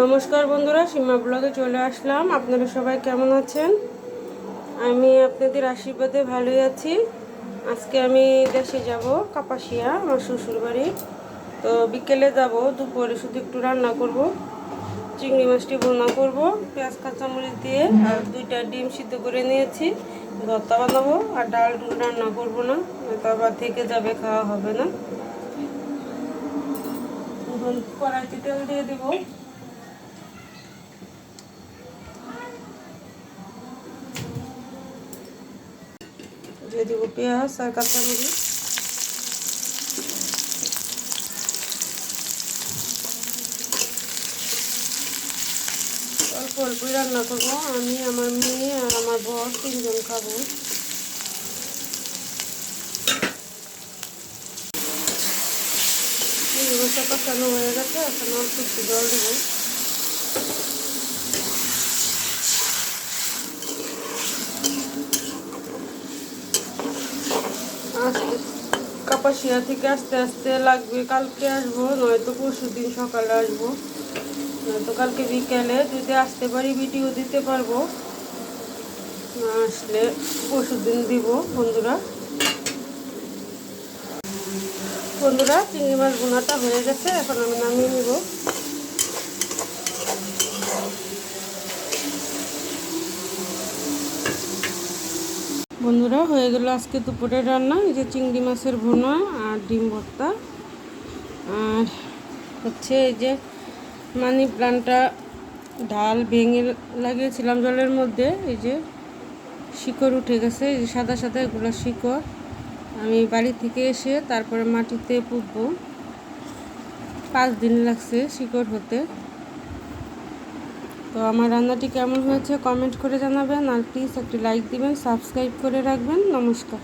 নমস্কার বন্ধুরা, সীমা ব্লগে চলে আসলাম। আপনারা সবাই কেমন আছেন? আমি আপনাদের আশীর্বাদে ভালোই আছি। আজকে আমি দেশে যাব, কাপাসিয়া, আমার শ্বশুর বাড়ি তো বিকেলে যাব, দুপুরে শুধু একটু রান্না করব। চিংড়ি মাছটি বোনা করব, পেঁয়াজ, কাঁচামরিচ দিয়ে আর দুইটা ডিম সিদ্ধ করে নিয়েছি, ভর্তা বানাবো, আর ডাল ডুল রান্না করব না আবার থেকে যাবে, খাওয়া হবে না। কড়াইতে তেল দিয়ে দেবো। দিয়ে দেবো পেঁয়াজ আর কাঁচামরিচ অল্প অল্পই রান্না করব আমি আমার মেয়ে আর আমার বর তিনজন খাব কষানো হয়ে গেছে এখন অল্প একটু জল দেবো আস্তে কাপাসিয়া থেকে আস্তে আস্তে লাগবে, কালকে আসব, নয়তো পরশু দিন সকালে আসব। নয়তো কালকে বিকেলে যদি আসতে পারি ভিডিও দিতে পারব। না আসলে পরশু দিন দিব, বন্ধুরা। বন্ধুরা, চিংড়ি মাছ বোনাটা হয়ে গেছে, এখন আমি নামিয়ে নিব। বন্ধুরা, হয়ে গেল আজকে দুপুরের রান্না, এই যে চিংড়ি মাছের ভুনা আর ডিম ভর্তা। আর হচ্ছে এই যে মানি প্লান্টটা ঢাল ভেঙে লাগিয়েছিলাম জলের মধ্যে, এই যে শিকড় উঠে গেছে, এই যে সাদা সাদা এগুলো শিকড়। আমি বাড়ি থেকে এসে তারপরে মাটিতে পুঁতবো। পাঁচ দিন লাগছে শিকড় হতে। তো আমার রান্নাটি কেমন হয়েছে কমেন্ট করে জানাবেন আর প্লিজ একটি লাইক দিবেন, সাবস্ক্রাইব করে রাখবেন। নমস্কার।